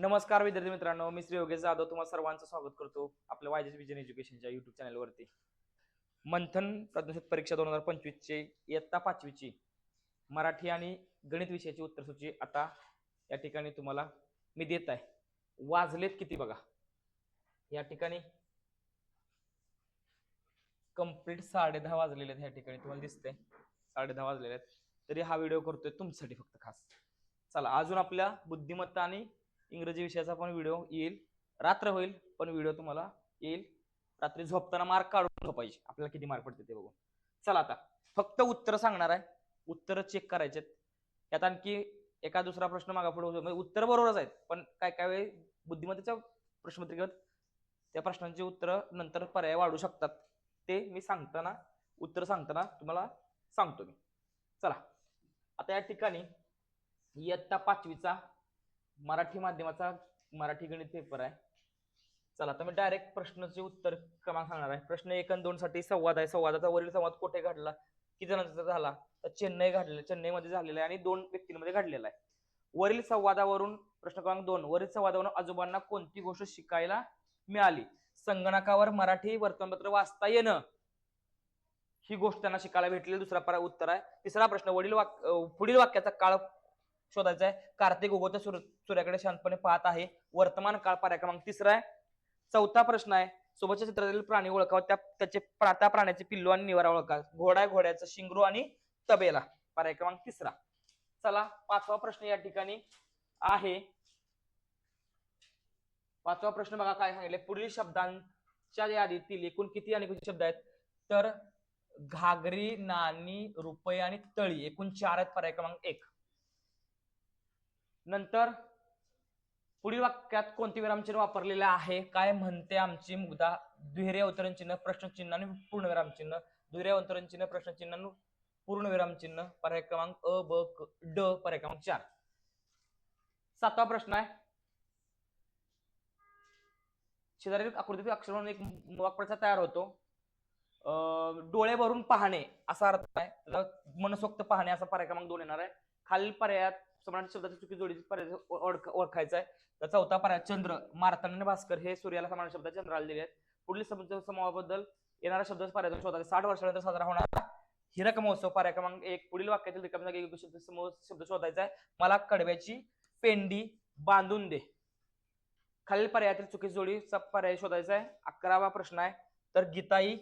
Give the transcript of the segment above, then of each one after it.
नमस्कार विद्यार्थी मित्रांनो मी श्री योगेश जाधव तुम्हाला सर्वांचं स्वागत करतो आपल्या वायजेस विजन एज्युकेशनच्या युट्यूब चॅनलवरती मंथन प्रज्ञाशोध परीक्षा दोन हजार पंचवीसचे इयत्ता पाचवीची मराठी आणि गणित विषयाची उत्तरसूची आता या ठिकाणी तुम्हाला मी देत आहे. वाजलेत किती बघा? या ठिकाणी कंप्लीट साडे दहा वाजलेले आहेत या ठिकाणी तुम्हाला दिसतंय. साडे दहा वाजलेले आहेत. तरी हा व्हिडिओ करतोय तुमच्यासाठी फक्त खास. चला अजून आपल्या बुद्धिमत्ता आणि इंग्रजी विषयाचा पण व्हिडिओ येईल. रात्र होईल पण व्हिडिओ तुम्हाला येईल. रात्री झोपताना मार्क काढून झोपायचे. आपल्याला किती मार्क पडते ते बघून. चला आता. फक्त उत्तर सांगणार आहे. उत्तर चेक करायचे यात आणखी एका दुसरा प्रश्न मागा पुढे होतो. म्हणजे उत्तर बरोबरच आहेत. पण काय काय वेळी बुद्धिमत्तेच्या प्रश्नपत्रिकेत त्या प्रश्नांची उत्तर नंतर पर्याय वाढू शकतात. ते मी सांगताना उत्तर सांगताना तुम्हाला सांगतो मी. चला. आता या ठिकाणी इयत्ता पाचवीचा मराठी माध्यमाचा मराठी गणित पेपर आहे. चला आता मी डायरेक्ट प्रश्नाचे उत्तर क्रमांक सांगणार आहे. प्रश्न एक आणि दोन साठी संवाद आहे. संवादाचा वरील संवाद कुठे घडला? किती जणांचा झाला? तर चेन्नई घडलेला चेन्नईमध्ये झालेला आहे आणि दोन व्यक्तींमध्ये घडलेला आहे. वरील संवादावरून प्रश्न क्रमांक दोन. वरील संवादावरून आजोबांना कोणती गोष्ट शिकायला मिळाली? संगणकावर मराठी वर्तमानपत्र वाचता येणं. ही गोष्ट त्यांना शिकायला भेटली दुसरा उत्तर आहे. तिसरा प्रश्न वडील वाक पुढील वाक्याचा काळ शोधायचा आहे. कार्तिक उगवत्या सूर्य सूर्याकडे शांतपणे पाहत आहे. वर्तमान काळ पर्याय क्रमांक तिसरा आहे. चौथा प्रश्न आहे. सोबतच्या चित्रातील प्राणी ओळखावं. त्या त्याचे त्या प्राण्याचे पिल्लू आणि निवारा ओळखा घोडा घोड्याचा शिंगरू आणि तबेला. पर्याय क्रमांक तिसरा. चला पाचवा प्रश्न या ठिकाणी आहे. पाचवा प्रश्न बघा काय सांगितले पुढील शब्दांच्या यादीतील एकूण किती आणि किती शब्द आहेत? तर घागरी नाणी रुपये आणि तळी एकूण चार आहेत पर्याय क्रमांक एक. नंतर पुढील वाक्यात कोणते विरामचिन्ह वापरलेले आहे? काय म्हणते आमची मुग्धा? दुहेरे अवतरण चिन्ह प्रश्नचिन्ह आणि पूर्ण विरामचिन्ह. दुहेरी अवतरण चिन्ह प्रश्नचिन्ह आणि पूर्ण विरामचिन्ह. पर्याय क्रमांक अ ब क ड पर्याय क्रमांक चार. सातवा प्रश्न आहे. शेजारी आकृतीतील अक्षर म्हणून एक वाक्प्रचार तयार होतो. अं, डोळे भरून पाहणे असा अर्थ आहे. मनसोक्त पाहणे असा पर्याय क्रमांक दोन येणार आहे. खालील पर्यायात समान शब्दाची चुकी जोडीची पर्याय ओळख ओळखायचा आहे तर चौथा पर्याय चंद्र. मारताना भास्कर हे सूर्याला समान शब्द चंद्राला दिले आहेत. पुढील शब्द समूहाबद्दल येणारा शब्द पर्याय शोधायचा साठ वर्षानंतर साजरा होणारा. हिरक महोत्सव पर्याय क्रमांक एक. पुढील वाक्यातील जागी शब्द समूह शब्द शोधायचा आहे. मला कडव्याची पेंडी बांधून दे. खालील पर्यायातील चुकीची जोडीचा पर्याय शोधायचा आहे. अकरावा प्रश्न आहे. तर गीताई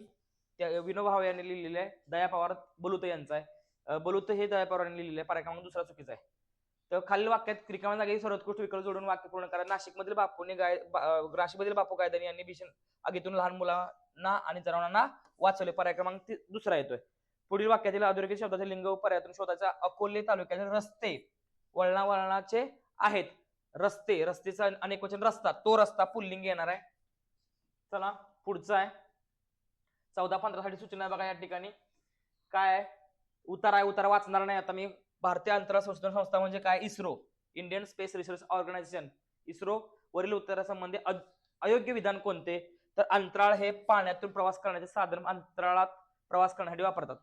त्या विनोबा भावे यांनी लिहिलेलं आहे. दया पवार बलुत यांचा आहे. बलुत हे दया पवार यांनी लिहिलेलं आहे. पर्याय क्रमांक दुसरा चुकीचा आहे. तर खालील वाक्यात रिकाम्या जागी सर्वोत्कृष्ट विकल्प जोडून वाक्य पूर्ण करा. नाशिकमधील बापूने गाय बा- बापू कायदानी यांनी भीषण आगीतून लहान मुलांना आणि जनावरांना वाचवले. पर्याय क्रमांक दुसरा येतोय. पुढील वाक्यातील अधोरेखित शब्दाचे लिंग व पर्यायातून शोधायचा अकोले तालुक्यातील रस्ते वळणा वळणाचे आहेत. रस्ते रस्तेचा अनेक वचन रस्ता तो रस्ता पुल्लिंग येणार आहे. चला पुढचा आहे. चौदा पंधरा साठी सूचना बघा या ठिकाणी. काय उतार आहे उतारा वाचणार नाही. आता मी भारतीय अंतराळ संशोधन संस्था म्हणजे काय? ISRO. Indian space research organisation ISRO वरील उत्तरासंबंधी अयोग्य विधान कोणते? तर अंतराळ हे पाण्यातून प्रवास करण्याचे साधन अंतराळात प्रवास करण्यासाठी वापरतात.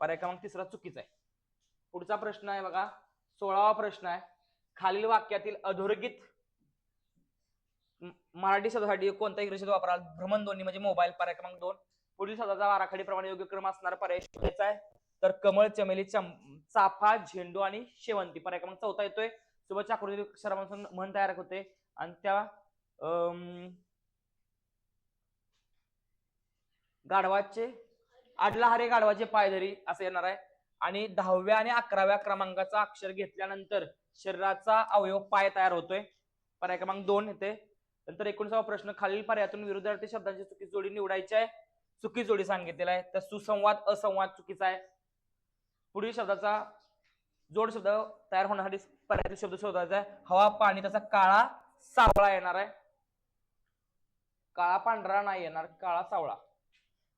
पर्याय क्रमांक तिसरा चुकीचा आहे. पुढचा प्रश्न आहे बघा. सोळावा प्रश्न आहे. खालील वाक्यातील अधोरेखित मराठी शब्दासाठी कोणता इंग्रजी शब्द वापराल भ्रमणध्वनी म्हणजे मोबाईल. पर्याय क्रमांक दोन. पुढील शब्दाचा आराखडीप्रमाणे योग्य क्रम असणार पर्याय शोधायचा आहे. तर कमळ चमेली चम- चाफा झेंडू आणि शेवंती. पर्याय क्रमांक चौथा येतोय. सोबतच्या आकृती अक्षरापासून म्हण तयार होते. आणि त्या गाढवाचे आडला हरे गाढवाचे पायधरी असं येणार आहे. आणि दहाव्या आणि अकराव्या क्रमांकाचा अक्षर घेतल्यानंतर शरीराचा अवयव पाय तयार होतोय. पर्याय क्रमांक दोन येते. नंतर एकोणीसावा प्रश्न खालील पर्यायातून विरुद्धार्थी शब्दांची चुकी जोडी निवडायची आहे. चुकी जोडी सांगितलेला आहे. तर सुसंवाद असंवाद चुकीचा आहे. पुढील शब्दाचा जोड शब्द तयार होण्यासाठी पर्यायातील शब्द शोधायचा आहे. हवा पाणी त्याचा काळा सावळा येणार आहे. काळा पांढरा नाही येणार काळा सावळा.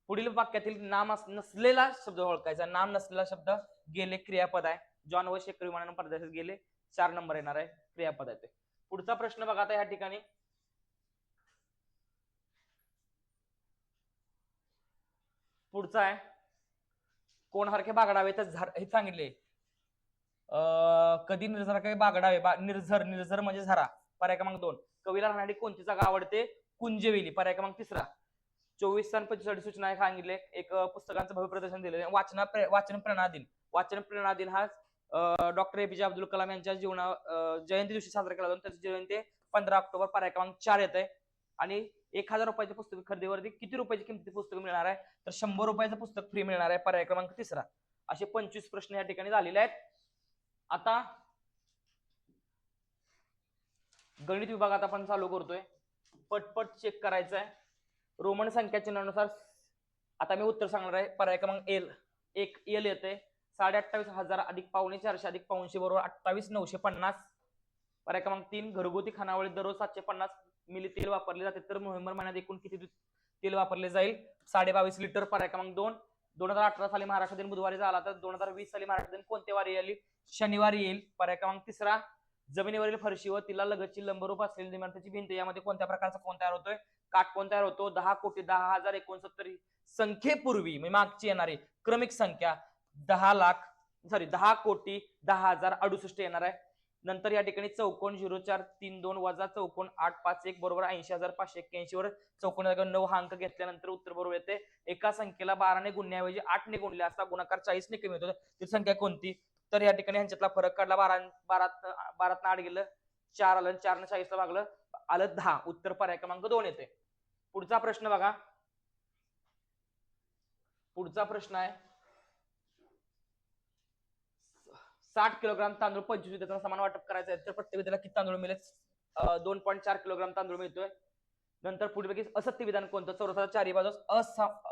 पुढील वाक्यातील नाम नसलेला शब्द ओळखायचा. नाम नसलेला शब्द गेले क्रियापद आहे. जॉन व शेखर विमानानं परदेशात गेले चार नंबर येणार आहे क्रियापद आहे ते. पुढचा प्रश्न बघा आता या ठिकाणी. पुढचा आहे. कोण सारखे बागडावे तर झर हे सांगितले. अं, कधी निर्झर काही बागडावे? बा- निर्झर निर्झर म्हणजे झरा. पर्याय क्रमांक दोन. कवीला राहणारी कोणती जागा आवडते? कुंजवेली. पर्याय क्रमांक तिसरा. चोवीस आणि पंचेचाळीस सूचना सांगितले. एक पुस्तकांचं भव्य प्रदर्शन दिलेलं वाचना वाचन प्रेरणा दिन. वाचन प्रेरणा दिन हा डॉक्टर एपीजे अब्दुल कलाम यांच्या जीवना जयंती दिवशी साजरा केला जातो. त्याची जयंती पंधरा ऑक्टोबर पर्याय क्रमांक चार येत आहे आणि एक हजार रुपयाचे पुस्तक खरेदीवरती किती रुपयाची किमती पुस्तक मिळणार आहे? तर शंभर रुपयाचं पुस्तक फ्री मिळणार आहे पर्याय क्रमांक तिसरा. असे पंचवीस प्रश्न या ठिकाणी झालेले आहेत. आता गणित विभागात आपण चालू करतोय. पटपट चेक करायचं आहे रोमन संख्या चिन्हानुसार आता मी उत्तर सांगणार आहे. पर्याय क्रमांक एल एक एल येते साडे अठ्ठावीस हजार अधिक पावणे चारशे अधिक पावशे बरोबर अठ्ठावीस नऊशे पन्नास. पर्याय क्रमांक तीन घरगुती खानावळी दररोज सातशे पन्नास. मिली तेल वापरले जाते तर नोव्हेंबर महिन्यात एकूण किती तेल वापरले जाईल? साडे बावीस लिटर पर्याय क्रमांक दोन. दोन हजार अठरा साली महाराष्ट्र दिन बुधवारी झाला तर दोन हजार वीस साली महाराष्ट्र दिन कोणत्या वारी आली? शनिवारी येईल. पर्याय क्रमांक तिसरा जमिनीवरील फरशी व तिला लगतची लंबरूप असलेली इमारतीची भिंत. यामध्ये कोणत्या प्रकारचा कोण तयार होतोय? काटकोण तयार होतो? दहा कोटी दहा हजार एकोणसत्तर संख्येपूर्वी म्हणजे मागची येणारी क्रमिक संख्या दहा लाख सॉरी दहा कोटी दहा हजार अडुसष्ट येणार आहे. नंतर या ठिकाणी चौकोन झिरो चार तीन दोन वजा चौकोन आठ पाच एक बरोबर ऐंशी हजार पाचशे एक्क्याऐंशी वर चौकोन नऊ हा अंक घेतल्यानंतर उत्तर बरोबर येते. एका संख्येला बाराने गुणण्याऐवजी आठने गुणले असता गुणाकार चाळीसने कमी होतो. ती संख्या कोणती? तर या ठिकाणी ह्यांच्यातला फरक काढला. बारा बारात बारात आठ गेलं चार आलं चारनं चाळीसला भागलं आलं दहा. उत्तर पर्याय क्रमांक दोन येते. पुढचा प्रश्न बघा. पुढचा प्रश्न आहे साठ किलोग्राम तांदूळ पंचवीस विद्यार्थ्यांना समान वाटप करायचं आहे तर प्रत्येक विद्यार्थ्याला किती तांदूळ मिळेल? दोन पॉईंट चार किलोग्राम तांदूळ मिळतोय. नंतर पुढे असत्य विधान कोणतं? चौरसाच्या चारी बाजूस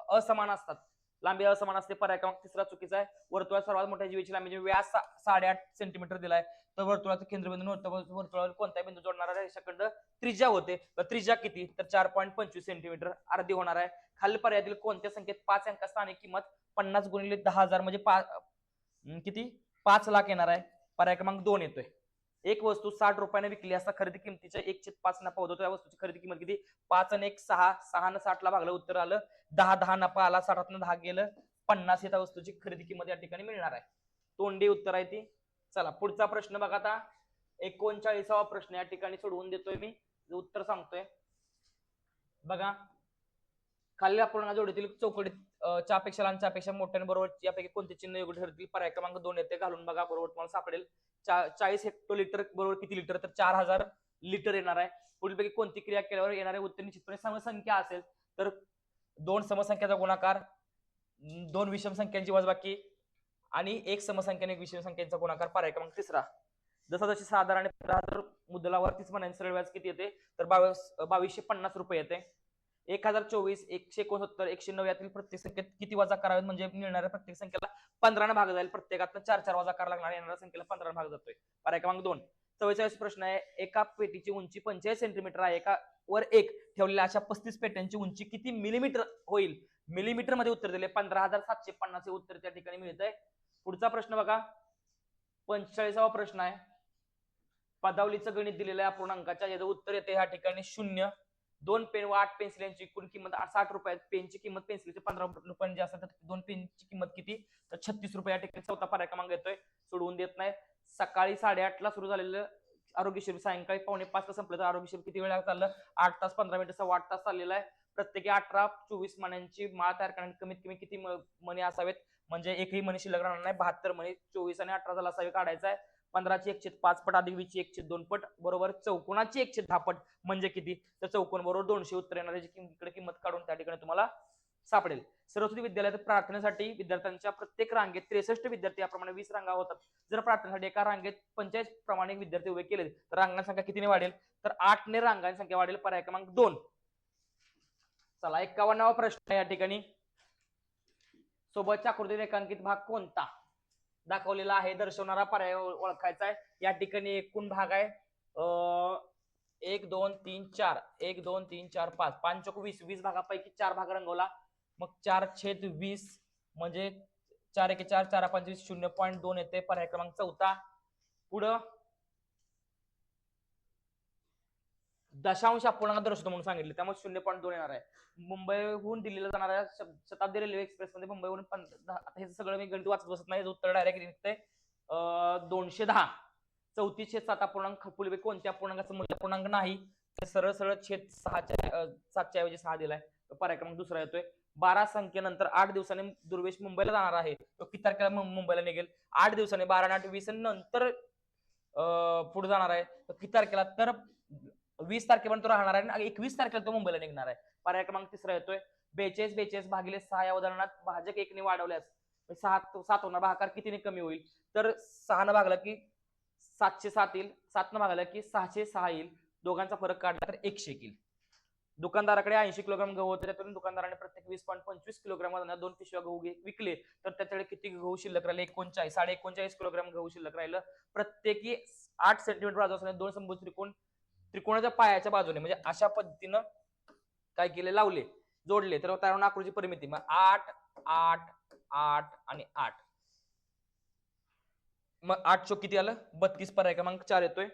असमान असतात. लांबी असमान असते पर्याय क्रमांक तिसरा चुकीचा आहे. वर्तुळात सर्वात मोठ्या जीवीची लांबी म्हणजे व्यास साडेआठ सेंटीमीटर दिलाय. तर वर्तुळाचं केंद्रबिंदू वर्तुळ- वर्तुळावर कोणत्या बिंदू जोडणारा रेषाखंड त्रिज्या होते. तर त्रिज्या किती? तर चार पॉईंट पंचवीस सेंटीमीटर अर्धी होणार आहे. खालील पर्यायातील कोणत्या संख्येत पाच अंक स्थानिक किंमत पन्नास गुणिले दहा हजार म्हणजे पाच किती? पाच लाख येणार आहे. पर्याय क्रमांक दोन येतोय. एक वस्तू साठ रुपयाने विकली असता खरेदी किमतीच्या एक चित पाच नफा होतो त्या वस्तूची खरेदी किंमत किती? पाच आणि एक सहा सहा न साठ ला भागलं. उत्तर आलं दहा दहा नफा आला साठातनं दहा गेलं पन्नास या वस्तूची खरेदी किंमत या ठिकाणी मिळणार आहे. तोंडी उत्तर आहे ती. चला पुढचा प्रश्न बघा आता. एकोणचाळीसावा प्रश्न या ठिकाणी सोडवून देतोय मी. उत्तर सांगतोय. बघा. खालील अपूर्णा जोडीतील चौकडीत चापेक्षा लहान चापेक्षा मोठ्याने बरोबर यापैकी कोणते चिन्ह योग्य ठरतील? पर्याय क्रमांक दोन येते. घालून बघा बरोबर तुम्हाला सापडेल. चाळीस हेक्टो लिटर बरोबर किती लिटर तर चार हजार लिटर येणार आहे. पुढीलपैकी कोणती क्रिया केल्यावर येणारे उत्तर निश्चितपणे समसंख्या असेल. तर दोन समसंख्याचा गुणाकार दोन विषम संख्यांची वजबाकी आणि एक समसंख्या एक विषम संख्यांचा गुणाकार. पर्याय क्रमांक तिसरा. जसा जशी साधारण आणि पंधरा हजार म्हणायचं सरळ व्याज किती येते? तर बावीस बावीसशे पन्नास रुपये येते. एक हजार चोवीस एकशे एकोणसत्तर एकशे नऊ यातील प्रत्येक संख्येत किती वजा करावेत? म्हणजे मिळणाऱ्या प्रत्येक संख्येला पंधरानं भाग जाईल. प्रत्येकात चार चार वजा करावा लागणार. येणाऱ्या संख्येला पंधरा भाग जातोय. पर्याय क्रमांक दोन. चव्वेचाळीस प्रश्न आहे. एका पेटीची उंची पंचेचाळीस सेंटीमीटर आहे. एका वर एक ठेवलेल्या अशा पस्तीस पेट्यांची उंची किती मिलीमीटर होईल? मिलीमीटरमध्ये उत्तर दिले पंधरा हजार सातशे पन्नास हे उत्तर त्या ठिकाणी मिळत आहे पुढचा प्रश्न बघा. पंचेचाळीसावा प्रश्न आहे. पदावलीचं गणित दिलेलं आहे. अपूर्णांकाच्या. याचं उत्तर येते ह्या ठिकाणी शून्य. दोन पेन व आठ पेन्सिल यांची एकूण किंमत साठ रुपये पेनची किंमत पेन्सिलची पंधरा रुपयांची जे म्हणजे असतात तर दोन पेनची किंमत किती? तर छत्तीस रुपये या ठिकाणी चौथा पर्याय क्रमांक येतोय. सोडवून देत नाही. सकाळी साडेआठ ला सुरू झालेलं आरोग्य शिबिर. सायंकाळी पावणे पाच ला संपलं. तर आरोग्य शिबिर किती वेळा चाललं? आठ तास पंधरा मिनिट सव्वा आठ तास चाललेला आहे. प्रत्येकी अठरा चोवीस मण्यांची माळ तयार करण्यात कमीत कमी किती मणी असावेत? म्हणजे एकही मणी शिल्लक राहणार नाही. बहात्तर मणी चोवीस आणि अठरा झाला असावे काढायचा आहे. पंधराची एकशे पाच पट अधिक वीसची एकशे दोन पट बरोबर? चौकोनाची एकशे दहा पट म्हणजे किती? तर चौकोन बरोबर दोनशे उत्तर येणाऱ्याची किंम- इकडे किंमत काढून त्या ठिकाणी तुम्हाला सापडेल. सरस्वती विद्यालयात प्रार्थनेसाठी विद्यार्थ्यांच्या प्रत्येक रांगेत त्रेसष्ट विद्यार्थी याप्रमाणे वीस रांगा होतात. जर प्रार्थनेसाठी एका रांगेत पंचायत प्रमाणे विद्यार्थी उभे केले तर रांगांची संख्या कितीने वाढेल? तर आठने रांगांची संख्या वाढेल. पर्याय क्रमांक दोन. चला एक्कावन्नावा प्रश्न या ठिकाणी. सोबतच्या आकृती रेखांकित भाग कोणता? दाखवलेला आहे दर्शवणारा पर्याय ओळखायचा आहे. या ठिकाणी एकूण भाग आहे. एक दोन तीन चार. एक दोन तीन चार पाच. पाच चौक वीस. वीस भागापैकी चार भाग रंगवला. मग चार छेद वीस म्हणजे चार एके चार चार पंचवीस शून्य पॉईंट दोन येते. पर्याय क्रमांक चौथा. पुढं दशांश अपूर्णांक दर्शवतो म्हणून सांगितले. त्यामुळे शून्य पॉईंट दोन येणार आहे. मुंबईहून दिल्लीला जाणाऱ्या शताब्दी रेल्वे एक्सप्रेस मध्ये मुंबईहून आता हे सगळं मी गणित वाचत बसत नाही उत्तर डायरेक्ट निघतंय दोनशे दहा. चौतीसशे सात अपूर्णांक पुढे कोणत्या पूर्णांकाचं मूल्य पूर्णांक नाही तर सरळ सरळ छेद सहाच्या सातच्या ऐवजी सहा दिलाय. पर्याय क्रमांक दुसरा येतोय. बारा संख्येनंतर आठ दिवसाने दुर्वेश मुंबईला जाणार आहे. तो किती तारखेला मुंबईला निघेल? आठ दिवसाने बारा आठ वीस नंतर पुढे जाणार आहे. तर किती तारखेला? तर वीस तारखेपर्यंत राहणार आहे आणि एकवीस तारखेला तो मुंबईला निघणार आहे. पर्याय क्रमांक तिसरा येतोय. बेचाळीस बेचाळीस भागिले सहा या उदाहरणात भाजक एकने वाढवल्यास सहा सात होणार भाकार कितीने कमी होईल? तर सहानं भागला की सातशे सात येईल. सातनं भागला की सहाशे सहा येईल. दोघांचा फरक काढला तर एकशे येईल. दुकानदाराकडे ऐंशी किलोग्राम गहू होते. त्यातून दुकानदाराने प्रत्येक वीस पॉईंट पंचवीस किलोग्राम दोन पिशव्या गहू विकले. तर त्याच्याकडे किती गहू शिल्लक राहिले? एकोणचाळीस. साडे एकोणचाळीस किलोग्राम गहू शिल्लक राहिलं. प्रत्येकी आठ सेंटीमीटर असणारे दोन समभुज त्रिकोण त्रिकोणाच्या पायाच्या बाजूने म्हणजे अशा पद्धतीनं काय केले? लावले जोडले. तर तयार आकृती परिमिती. मग आठ आठ आठ आणि आठ. मग आठ चौक किती आलं? बत्तीस पर्याय क्रमांक चार येतोय.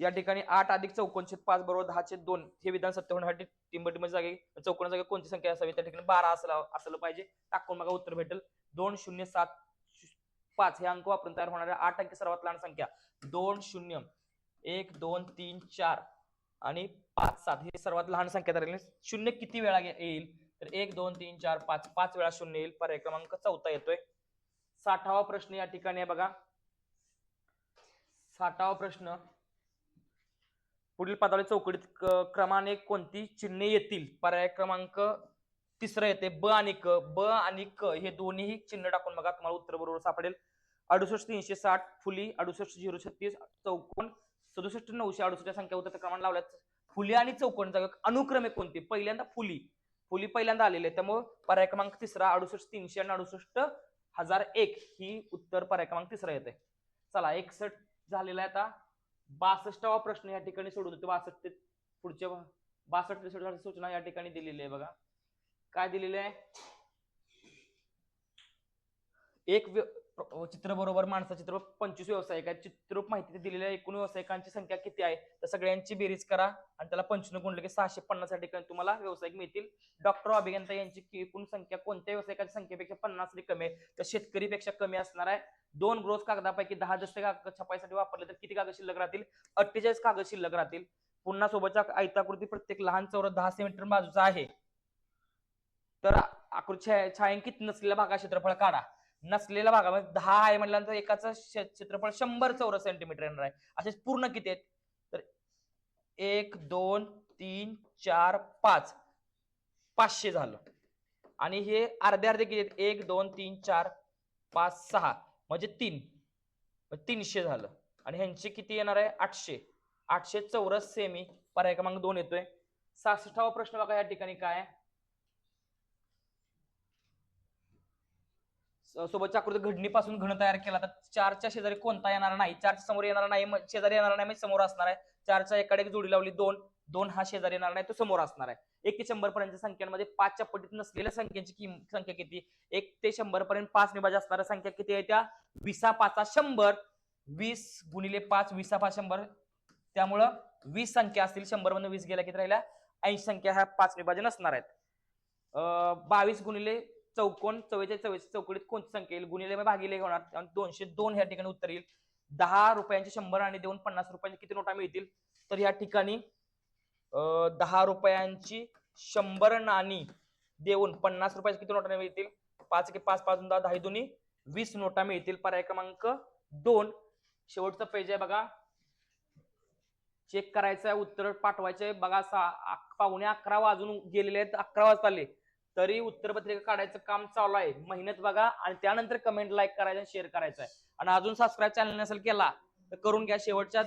या ठिकाणी आठ अधिक चौकोनशे पाच बरोबर दहाचे दोन. हे विधान सत्य होण्यासाठी टिंबटीमध्ये जागे. चौकोन जागे कोणती संख्या असावी? त्या ठिकाणी बारा असला असलं पाहिजे. टाकून बघा उत्तर भेटेल. दोन शून्य सात पाच. हे अंक वापरून तयार होणाऱ्या आठ अंकी सर्वात लहान संख्या. दोन शून्य एक दोन तीन चार आणि पाच सात हे सर्वात लहान संख्या शून्य किती वेळा येईल? तर एक दोन तीन चार पाच. पाच वेळा शून्य येईल. पर्याय क्रमांक चौथा येतोय. साठावा प्रश्न या ठिकाणी आहे बघा. साठावा प्रश्न. पुढील पदावली चौकटीत क्रमाने कोणती चिन्हे येतील? पर्याय क्रमांक तिसरं येते ब आणि क. ब आणि क हे दोन्ही चिन्ह टाकून बघा. तुम्हाला उत्तर बरोबर सापडेल. अडुसष्ट तीनशे साठ फुली अडुसष्ट झिरो छत्तीस चौकोन सदुसष्ट नऊशे अडुसष्ट संख्या होत्या. क्रमांक लावल्यात. फुली आणि चौकोन जागा अनुक्रमे कोणती? पहिल्यांदा फुली. फुली पहिल्यांदा आलेले त्यामुळे पर्याय क्रमांक तिसरा अडुसष्ट तीनशे आणि अडुसष्ट हजार एक ही उत्तर पर्याय क्रमांक तिसरा येते चला एकसष्ट झालेला आहे आता. बासष्टावा प्रश्न या ठिकाणी सोडून होते बासष्ट ते पुढच्या बासष्ट ते सूचना या ठिकाणी दिलेली आहे बघा. काय दिलेले आहे? एक चित्र बरोबर माणसा चित्र पंचवीस व्यावसायिक आहेत. चित्ररूप माहिती दिलेल्या एकूण व्यावसायिकांची संख्या किती आहे? तर सगळ्यांची बेरीज करा आणि त्याला पंचवीस गुणले की सहाशे पन्नास ठिकाणी तुम्हाला व्यावसायिक मिळतील. डॉक्टर अभियंता यांची एकूण संख्या कोणत्या व्यावसायिकांच्या संख्येपेक्षा पन्नास कमी आहे? तर शेतकरीपेक्षा कमी असणार आहे. दोन ग्रोस कागदापैकी दहा दस्ते कागद छपाईसाठी वापरले तर किती कागद शिल्लक राहतील? अठ्ठेचाळीस कागद शिल्लक राहतील. पुन्हा सोबतच्या आयताकृती प्रत्येक लहान चौरस दहा सेंटीमीटर बाजूचा आहे. तर आकृती छाया- छायांकित नसलेल्या भागा क्षेत्रफळ काढा. नसलेल्या भागामध्ये दहा आहे म्हटल्यानंतर एकाचं क्षेत्रफळ शंभर चौरस सेंटीमीटर येणार आहे. असे पूर्ण किती आहेत? तर एक दोन तीन चार पाच. पाचशे झालं. आणि हे अर्धे अर्धे किती आहेत? एक दोन तीन चार पाच सहा. म्हणजे तीन. म्हणजे तीनशे झालं. आणि ह्यांचे किती येणार आहे? आठशे. आठशे चौरस सेमी पर्याय क्रमांक दोन येतोय. सहासष्टावा प्रश्न बघा या ठिकाणी काय आहे? स- सोबतच्या आकृती घडणीपासून घन तयार केला. तर चारच्या शेजारी कोणता येणार नाही? चारच्या समोर येणार नाही मग शेजारी येणार नाही म्हणजे समोर असणार आहे. चारच्या एकाडे एक जोडी लावली दोन दोन हा शेजारी येणार नाही तो समोर असणार आहे. एक ते शंभर पर्यंतच्या संख्यांमध्ये पाचच्या पटीत नसलेल्या संख्यांची संख्या किती? एक ते शंभर पर्यंत पाच निभाज असणाऱ्या संख्या किती आहे त्या? विसा पाचा शंभर. वीस गुणिले पाच विसा पाच शंभर. त्यामुळं वीस संख्या असतील शंभर मधून वीस गेल्या किती राहिल्या ऐंशी संख्या ह्या पाच विभाजन असणार आहेत. अं, बावीस गुणिले चौकोन चव्वेचाळीस चव्वेचाळीस चौकडीत कोणती संख्या येईल? गुणिले भागिले होणार. दोनशे दोन ह्या ठिकाणी उत्तर येईल. दहा रुपयांचे शंभर आणि देऊन पन्नास रुपयांचे किती नोटा मिळतील? तर या ठिकाणी दहा रुपयांची शंभर नाणी देऊन पन्नास रुपयाचे किती नोटा मिळतील? पाच की पाच पाच दहा दहा दोन्ही वीस नोटा मिळतील. पर्याय क्रमांक दोन. शेवटचं पेज आहे बघा. चेक करायचं आहे उत्तर पाठवायचंय. आहे बघा सहा पाहुणे पावणे अकरा वाजून गेलेले आहेत. अकरा वाजता आले. तरी उत्तरपत्रिका काढायचं काम चालू आहे. मेहनत बघा आणि त्यानंतर कमेंट लाईक करायचं शेअर करायचं आहे. आणि अजून सबस्क्राईब चॅनल नसेल केला तर करून घ्या. शेवटच्या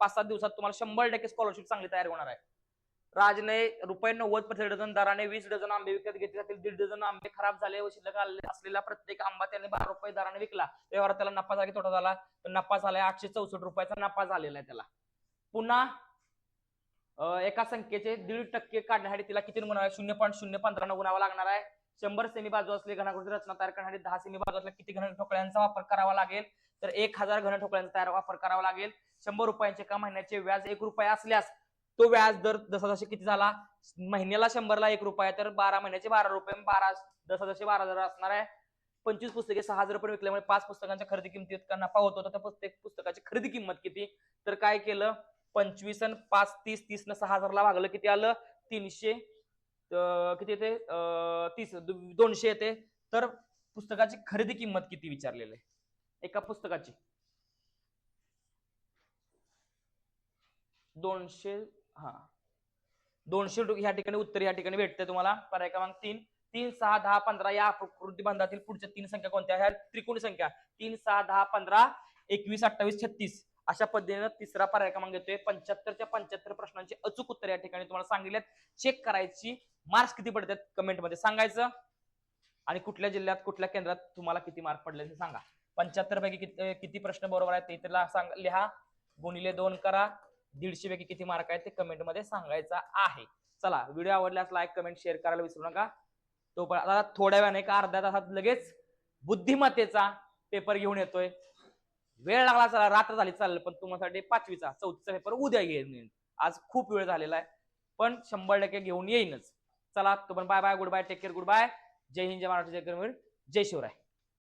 पाच सात दिवसात तुम्हाला शंभर टक्के स्कॉलरशिप चांगली तयार होणार आहे. राजने रुपये नव्वद प्रति डझन दराने वीस डझन आंबे विकत घेतले जातील. दीड डझन आंबे खराब झाले व शिल्लक असलेला प्रत्येक आंबा त्याने बारा रुपये दराने विकला. व्यवहारात त्याला नफा झाला की तोटा झाला. तर नफा झालाय आठशे चौसष्ट रुपयाचा नफा झालेला आहे त्याला. पुन्हा एका संख्येचे दीड टक्के काढण्यासाठी तिला किती गुणावे शून्य पॉईंट शून्य पंधरा गुणावा लागणार आहे. शंभर सेमी बाजू असले घनाकृती रचना तयार करण्यासाठी दहा सेमी बाजू असल्या किती घन ठोकळ्यांचा वापर करावा लागेल? तर एक हजार घन ठोकळ्यांचा तयार वापर करावा लागेल. शंभर रुपयांचे एका महिन्याचे व्याज एक रुपये असल्यास तो व्याज दर जसा जसे किती झाला? महिन्याला शंभरला एक रुपया तर बारा महिन्याचे बारा रुपये बारा दसा जसे बारा हजार असणार आहे. पंचवीस पुस्तके सहा हजार रुपये विकल्यामुळे पाच पुस्तकांच्या खरेदी किमतीत नफा होत. तर त्या प्रत्येक पुस्तकाची खरेदी किंमत किती? तर काय केलं? पंचवीस आणि पाच तीस तीस न सहा हजारला भागलं. किती आलं? तीनशे किती येते? अं, तीस दोनशे येते. तर पुस्तकाची खरेदी किंमत किती विचारलेली आहे? एका पुस्तकाची. दोनशे हा. दोनशे रु- ह्या ठिकाणी उत्तर या ठिकाणी भेटते तुम्हाला. पर्याय क्रमांक तीन. तीन सहा दहा पंधरा या आकृती बंधातील पुढच्या तीन संख्या कोणत्या? ह्या त्रिकोणी संख्या. तीन सहा दहा पंधरा एकवीस अठ्ठावीस छत्तीस. अशा पद्धतीने तिसरा पर्याय क्रमांक येतोय. पंच्याहत्तरच्या पंच्याहत्तर प्रश्नांचे अचूक उत्तर या ठिकाणी तुम्हाला सांगितलेत चेक करायची मार्क्स किती पडतात कमेंटमध्ये सांगायचं. आणि कुठल्या जिल्ह्यात कुठल्या केंद्रात तुम्हाला किती मार्क पडले ते सांगा. पंच्याहत्तर पैकी किती प्रश्न बरोबर आहेत ते त्याला सांग लिहा. गुणिले दोन करा. दीडशे पैकी किती मार्क आहेत ते कमेंटमध्ये सांगायचा आहे. चला व्हिडिओ आवडल्यास लाईक कमेंट शेअर करायला विसरू नका. तो आता थोड्या वेळाने का अर्ध्या तासात लगेच बुद्धिमत्तेचा पेपर घेऊन येतोय. वेळ लागला चला रात्र झाली चाललं पण तुम्हाला पाचवीचा चौथीचा पेपर उद्या घेऊन येईन. आज खूप वेळ झालेला आहे पण शंभर टक्के घेऊन येईनच. चला तो पण bye bye good bye take care good bye जय हिंद जय महाराष्ट्र जय करवीर जय शिवराय.